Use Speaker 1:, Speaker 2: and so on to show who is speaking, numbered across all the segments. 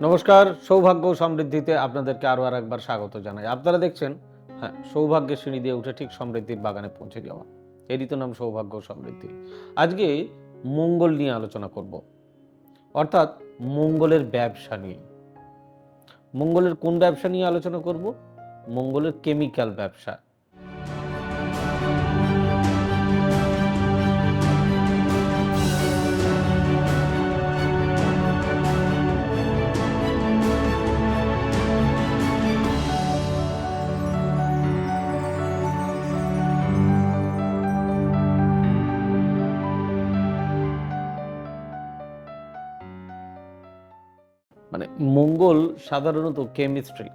Speaker 1: নমস্কার, সৌভাগ্য সমৃদ্ধিতে আপনাদেরকে আরও আর একবার স্বাগত জানাই। আপনারা দেখছেন হ্যাঁ সৌভাগ্যের সিঁড়ি দিয়ে উঠে ঠিক সমৃদ্ধির বাগানে পৌঁছে যাওয়া। এরই তো নাম সৌভাগ্য সমৃদ্ধি। আজকে মঙ্গল নিয়ে আলোচনা করব। অর্থাৎ মঙ্গলের ব্যবসা নিয়ে। মঙ্গলের কোন ব্যবসা নিয়ে আলোচনা করব? মঙ্গলের কেমিক্যাল ব্যবসা। মানে মঙ্গল সাধারণত কেমিস্ট্রি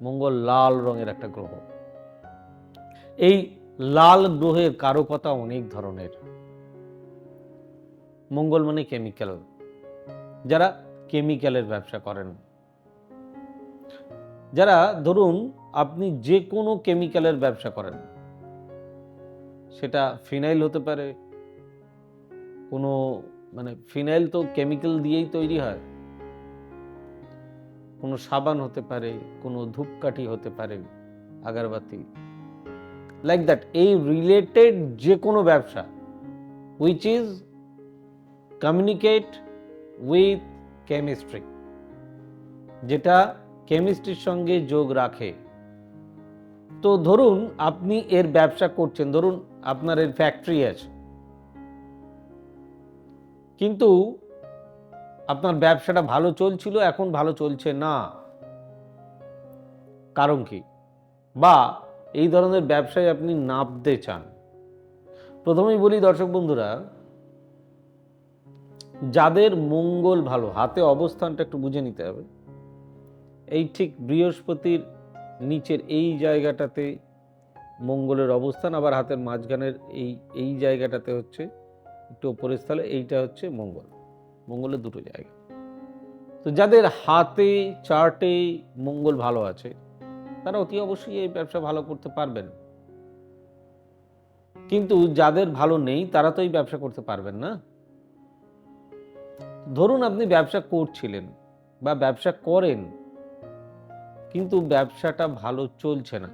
Speaker 1: মঙ্গল লাল রঙের একটা গ্রহ। এই লাল গ্রহের কারকতা অনেক ধরনের। মঙ্গল মানে কেমিক্যাল যারা কেমিক্যালের ব্যবসা করেন। যারা ধরুন আপনি যে কোনো কেমিক্যালের ব্যবসা করেন, সেটা ফিনাইল হতে পারে, কোনো মানে ফিনাইল তো কেমিক্যাল দিয়েই তৈরি হয়। কোনো সাবান হতে পারে, কোনো ধূপকাঠি হতে পারে, আগারবাতি। লাইক দ্যাট এই রিলেটেড যে কোনো ব্যবসা which is communicate with chemistry যেটা কেমিস্ট্রির সঙ্গে যোগ রাখে। তো ধরুন, আপনি এর ব্যবসা করছেন, ধরুন আপনার এর ফ্যাক্টরি আছে। কিন্তু আপনার ব্যবসাটা ভালো চলছিল, এখন ভালো চলছে না। কারণ কি? বা এই ধরনের ব্যবসায় আপনি নামতে চান। প্রথমেই বলি দর্শক বন্ধুরা, যাদের মঙ্গল ভালো, হাতে অবস্থানটা একটু বুঝে নিতে হবে। এই ঠিক বৃহস্পতির নিচের এই জায়গাটাতে মঙ্গলের অবস্থান, আবার হাতের মাঝখানের এই এই জায়গাটাতে হচ্ছে একটু ওপরের স্থলে, এইটা হচ্ছে মঙ্গল। মঙ্গলের দুটো জায়গা। তো যাদের হাতে চার্টে মঙ্গল ভালো আছে, তারা অতি অবশ্যই এই ব্যবসা ভালো করতে পারবেন। কিন্তু যাদের ভালো নেই, তারা তো এই ব্যবসা করতে পারবেন না। ধরুন আপনি ব্যবসা করছিলেন বা ব্যবসা করেন, কিন্তু ব্যবসাটা ভালো চলছে না।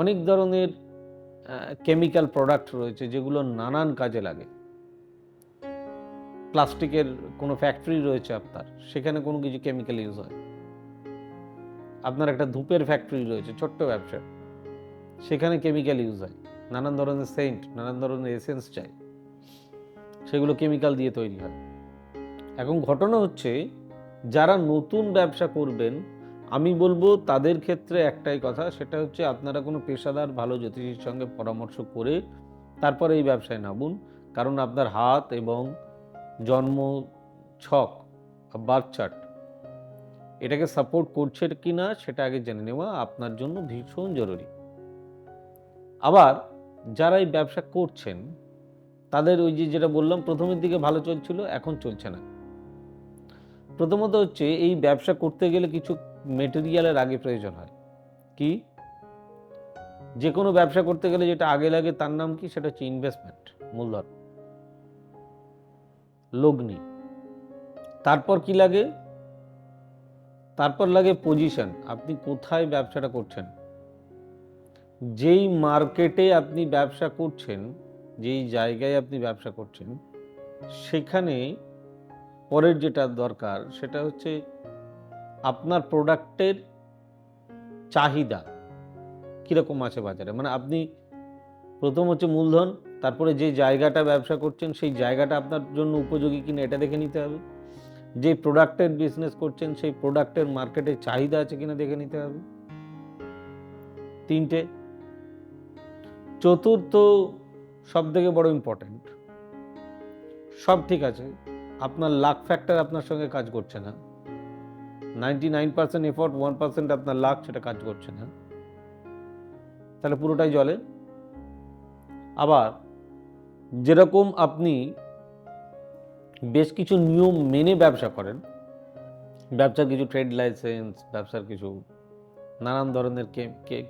Speaker 1: অনেক ধরনের কেমিক্যাল প্রোডাক্ট রয়েছে, যেগুলো নানান কাজে লাগে। প্লাস্টিকের কোনো ফ্যাক্টরি রয়েছে আপনার, সেখানে কোনো কিছু কেমিক্যাল ইউজ হয়? আপনার একটা ধূপের ফ্যাক্টরি রয়েছে, ছোট্ট ব্যবসা, সেখানে কেমিক্যাল ইউজ হয়। নানান ধরনের সেন্ট নানান ধরনের এসেন্স চাই। সেগুলো কেমিক্যাল দিয়ে তৈরি হয়। এখন ঘটনা হচ্ছে, যারা নতুন ব্যবসা করবেন, আমি বলব তাদের ক্ষেত্রে একটাই কথা, সেটা হচ্ছে আপনারা কোনো পেশাদার ভালো জ্যোতিষীর সঙ্গে পরামর্শ করে তারপরে এই ব্যবসায় নামুন। কারণ আপনার হাত এবং জন্ম ছক বার্থ চার্ট এটাকে সাপোর্ট করছে কি না সেটা আগে জেনে নেওয়া আপনার জন্য ভীষণ জরুরি। আবার যারা এই ব্যবসা করছেন, তাদের ওই যে যেটা বললাম, প্রথমের দিকে ভালো চলছিল, এখন চলছে না। প্রথমত হচ্ছে, এই ব্যবসা করতে গেলে কিছু মেটেরিয়ালের আগে প্রয়োজন হয়। কি? যে কোনো ব্যবসা করতে গেলে যেটা আগে লাগে, তার নাম কি? সেটা হচ্ছে ইনভেস্টমেন্ট মূলধন। লগ্নি। তারপর কি লাগে? তারপর লাগে পজিশন আপনি কোথায় ব্যবসাটা করছেন? যেই মার্কেটে আপনি ব্যবসা করছেন, যেই জায়গায় আপনি ব্যবসা করছেন, সেখানে পরের যেটা দরকার, সেটা হচ্ছে আপনার প্রোডাক্টের চাহিদা। কীরকম আছে বাজারে? মানে আপনি প্রথম হচ্ছে মূলধন তারপরে যে জায়গাটা ব্যবসা করছেন, সেই জায়গাটা আপনার জন্য উপযোগী কিনা এটা দেখে নিতে হবে। যে প্রোডাক্টের বিজনেস করছেন, সেই প্রোডাক্টের মার্কেটে চাহিদা আছে কিনা দেখে নিতে হবে। তিনটে, চতুর্থ সব থেকে বড় ইম্পর্ট্যান্ট সব ঠিক আছে, আপনার লাক ফ্যাক্টর আপনার সঙ্গে কাজ করছে না। Ninety nine percent effort one percent আপনার লাক সেটা কাজ করছে না। তাহলে পুরোটাই জলে। আবার যেরকম আপনি বেশ কিছু নিয়ম মেনে ব্যবসা করেন, ব্যবসার কিছু ট্রেড লাইসেন্স ব্যবসার কিছু নানান ধরনের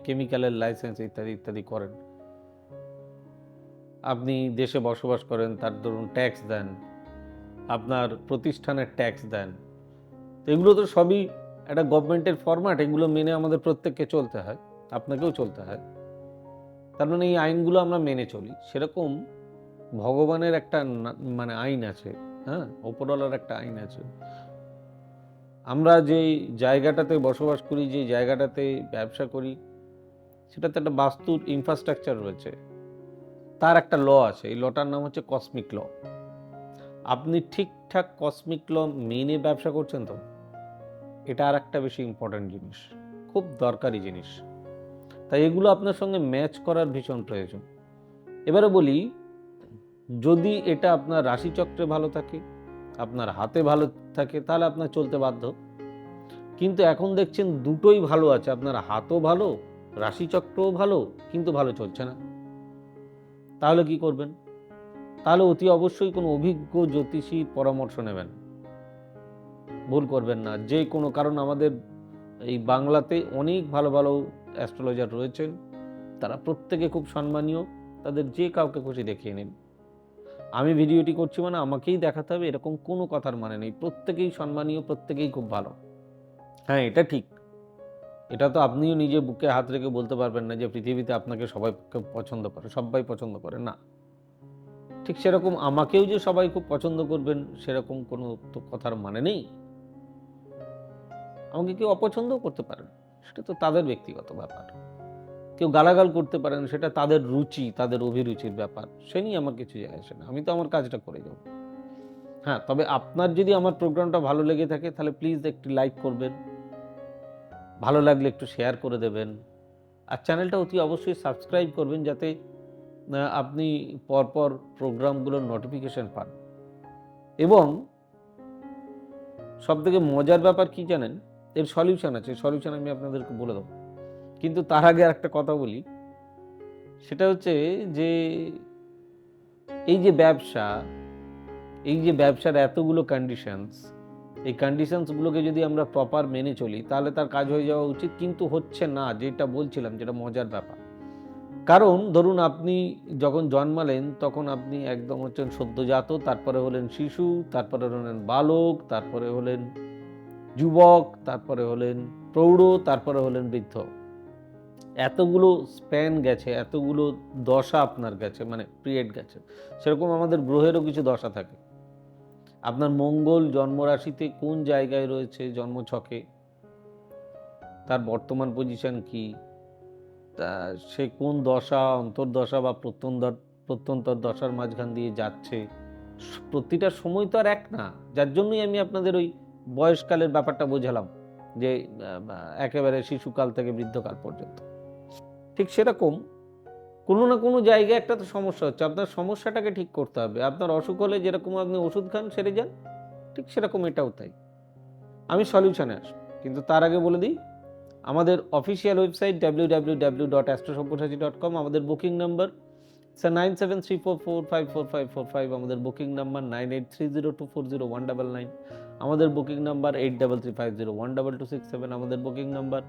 Speaker 1: কেমিক্যালের লাইসেন্স ইত্যাদি ইত্যাদি করেন। আপনি দেশে বসবাস করেন, তার ধরুন ট্যাক্স দেন, আপনার প্রতিষ্ঠানের ট্যাক্স দেন। তো এগুলো তো সবই একটা গভর্নমেন্টের ফরম্যাট এগুলো মেনে আমাদের প্রত্যেককে চলতে হয়, আপনাকেও চলতে হয়। তার মানে এই আইনগুলো আমরা মেনে চলি। সেরকম ভগবানের একটা মানে আইন আছে হ্যাঁ? ওপরওয়ালার একটা আইন আছে। আমরা যে জায়গাটাতে বসবাস করি যে জায়গাটাতে ব্যবসা করি, সেটাতে একটা বাস্তুর ইনফ্রাস্ট্রাকচার রয়েছে। তার একটা ল আছে, এই লটার নাম হচ্ছে কসমিক ল আপনি ঠিকঠাক কসমিক ল মেনে ব্যবসা করছেন তো? এটা আর একটা বেশি ইম্পর্ট্যান্ট জিনিস, খুব দরকারি জিনিস। তাই এগুলো আপনার সঙ্গে ম্যাচ করার ভীষণ প্রয়োজন। এবারে বলি যদি এটা আপনার রাশিচক্রে ভালো থাকে, আপনার হাতে ভালো থাকে, তাহলে আপনার চলতে বাধ্য। কিন্তু এখন দেখছেন দুটোই ভালো আছে, আপনার হাতও ভালো, রাশিচক্রও ভালো, কিন্তু ভালো চলছে না। তাহলে কি করবেন? তাহলে অতি অবশ্যই কোনো অভিজ্ঞ জ্যোতিষীর পরামর্শ নেবেন। ভুল করবেন না। যে কোনো কারণ আমাদের এই বাংলাতে অনেক ভালো ভালো অ্যাস্ট্রোলজার রয়েছেন, তারা প্রত্যেকে খুব সম্মানীয়। তাদের যে কাউকে খুশি দেখিয়ে নিন। আমি ভিডিওটি করছি মানে আমাকেই দেখাতে হবে, এরকম কোনো কথার মানে নেই। প্রত্যেকেই সম্মানীয়, প্রত্যেকেই খুব ভালো। হ্যাঁ এটা ঠিক। এটা তো আপনিও নিজে বুকে হাত রেখে বলতে পারবেন না যে পৃথিবীতে আপনাকে সবাই পছন্দ করে, সবাই পছন্দ করে। না। ঠিক সেরকম আমাকেও যে সবাই খুব পছন্দ করবেন, সেরকম কোনো তো কথার মানে নেই। আমাকে কেউ অপছন্দও করতে পারেন সেটা তো তাদের ব্যক্তিগত ব্যাপার। কেউ গালাগাল করতে পারেন সেটা তাদের রুচি, তাদের অভিরুচির ব্যাপার। সে নিয়ে আমার কিছু যায় আসে না। আমি তো আমার কাজটা করে যাব। হ্যাঁ তবে আপনার যদি আমার প্রোগ্রামটা ভালো লেগে থাকে, তাহলে প্লিজ একটু লাইক করবেন। ভালো লাগলে একটু শেয়ার করে দেবেন। আর চ্যানেলটা অতি অবশ্যই সাবস্ক্রাইব করবেন, যাতে আপনি পরপর প্রোগ্রামগুলোর নোটিফিকেশান পান। এবং সব থেকে মজার ব্যাপার কি জানেন? এর সলিউশন আছে। সলিউশন আমি আপনাদেরকে বলে দেবো। কিন্তু তার আগে একটা কথা বলি। সেটা হচ্ছে যে, এই যে ব্যবসা, এই যে ব্যবসার এতগুলো কন্ডিশনস এই কন্ডিশনসগুলোকে যদি আমরা প্রপার মেনে চলি, তাহলে তার কাজ হয়ে যাওয়া উচিত, কিন্তু হচ্ছে না, যেটা বলছিলাম, যেটা মজার ব্যাপার। কারণ ধরুন আপনি যখন জন্মালেন, তখন আপনি একদম হচ্ছেন সদ্যজাত, তারপরে হলেন শিশু, তারপরে হলেন বালক, তারপরে হলেন যুবক, তারপরে হলেন প্রৌঢ়, তারপরে হলেন বৃদ্ধ। এতগুলো স্প্যান গেছে, এতগুলো দশা আপনার গেছে মানে পিরিয়ড গেছে, সেরকম আমাদের গ্রহেরও কিছু দশা থাকে। আপনার মঙ্গল জন্মরাশিতে কোন জায়গায় রয়েছে জন্মছকে? তার বর্তমান পজিশন কি? তা সে কোন দশা, অন্তর্দশা বা প্রত্যন্তর প্রত্যন্তর দশার মাঝখান দিয়ে যাচ্ছে? প্রতিটা সময় তো আর এক না, যার জন্যই আমি আপনাদের ওই বয়সকালের ব্যাপারটা বোঝালাম। যে একেবারে শিশুকাল থেকে বৃদ্ধকাল পর্যন্ত। ঠিক সেরকম কোনো না কোনো জায়গায় একটা তো সমস্যা হচ্ছে। আপনার সমস্যাটাকে ঠিক করতে হবে। আপনার অসুখ হলে যেরকম আপনি ওষুধ খান, সেরে যান। ঠিক সেরকম এটাও তাই। আমি সলিউশনে আসব। কিন্তু তার আগে বলে দিই, আমাদের official website W W W dot Astrosabyasachi dot com আমাদের booking number sir nine seven three four four five four five four five আমাদের booking number nine eight three zero two four zero one double nine আমাদের booking number eight double three five zero one double two six seven আমাদের booking number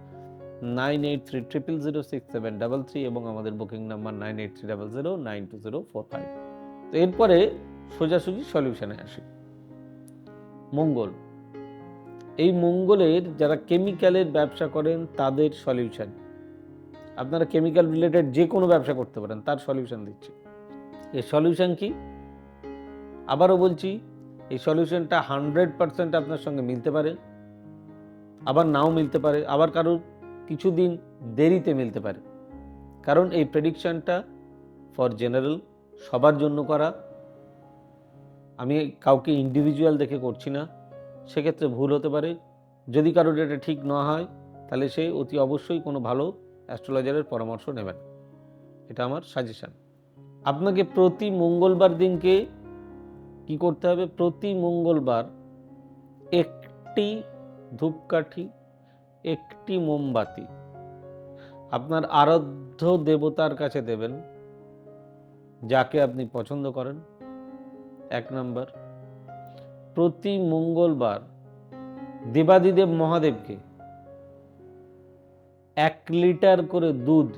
Speaker 1: nine eight three triple zero six seven double three এবং আমাদের booking number nine eight three double zero nine two zero four five তো এরপরে সোজাসুজি সলিউশনে আসি। মঙ্গল। এই মঙ্গলের যারা কেমিক্যালের ব্যবসা করেন, তাদের সলিউশন আপনারা কেমিক্যাল রিলেটেড যে কোনো ব্যবসা করতে পারেন, তার সলিউশন দিচ্ছি। এর সলিউশন কি? আবারও বলছি এই সলিউশনটা হান্ড্রেড পারসেন্ট আপনার সঙ্গে মিলতে পারে, আবার নাও মিলতে পারে, আবার কারোর কিছুদিন দেরিতে মিলতে পারে। কারণ এই প্রেডিকশনটা ফর জেনারেল সবার জন্য করা। আমি কাউকে ইন্ডিভিজুয়াল দেখে করছি না, সেক্ষেত্রে ভুল হতে পারে। যদি কারোর এটা ঠিক না হয়, তাহলে সে অতি অবশ্যই কোনো ভালো অ্যাস্ট্রোলজারের পরামর্শ নেবেন এটা আমার সাজেশান আপনাকে প্রতি মঙ্গলবার দিনকে কি করতে হবে? প্রতি মঙ্গলবার একটি ধূপকাঠি, একটি মোমবাতি আপনার আরাধ্য দেবতার কাছে দেবেন, যাকে আপনি পছন্দ করেন। এক নম্বর, প্রতি মঙ্গলবার দেবাদিদেব মহাদেবকে এক লিটার করে দুধ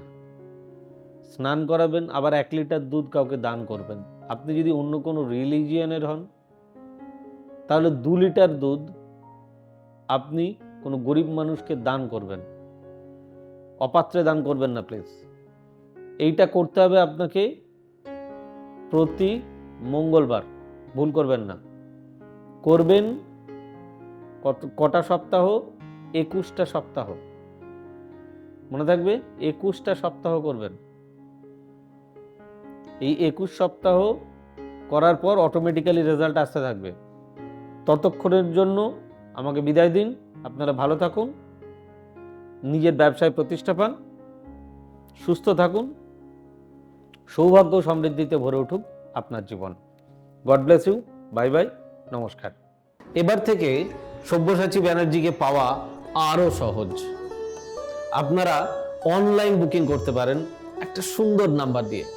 Speaker 1: স্নান করাবেন, আবার এক লিটার দুধ কাউকে দান করবেন। আপনি যদি অন্য কোনো রিলিজিয়ানের হন, তাহলে দু লিটার দুধ আপনি কোনো গরিব মানুষকে দান করবেন। অপাত্রে দান করবেন না প্লিজ এইটা করতে হবে আপনাকে প্রতি মঙ্গলবার। ভুল করবেন না। করবেন কত, কটা সপ্তাহ? একুশটা সপ্তাহ। মনে থাকবে? একুশটা সপ্তাহ করবেন। এই একুশ সপ্তাহ করার পর অটোমেটিক্যালি রেজাল্ট আসতে থাকবে। ততক্ষণের জন্য আমাকে বিদায় দিন। আপনারা ভালো থাকুন। নিজের ব্যবসায় প্রতিষ্ঠা পান। সুস্থ থাকুন। সৌভাগ্য সমৃদ্ধিতে ভরে উঠুক আপনার জীবন। God bless you bye bye নমস্কার। এবার থেকে সব্যসাচী ব্যানার্জিকে পাওয়া আরও সহজ। আপনারা অনলাইন বুকিং করতে পারেন। একটা সুন্দর নাম্বার দিয়ে।